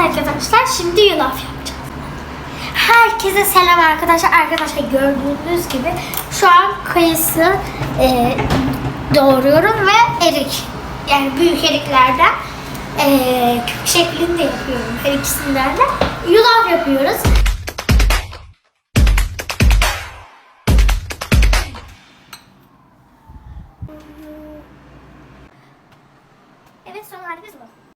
arkadaşlar. Şimdi yulaf yapacağız. Herkese selam arkadaşlar. Arkadaşlar gördüğünüz gibi şu an kayısı e, doğruyorum ve erik. Yani büyük eriklerden e, küp şeklinde yapıyorum. Her ikisinden de yulaf yapıyoruz. Evet son halimiz bu.